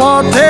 potem.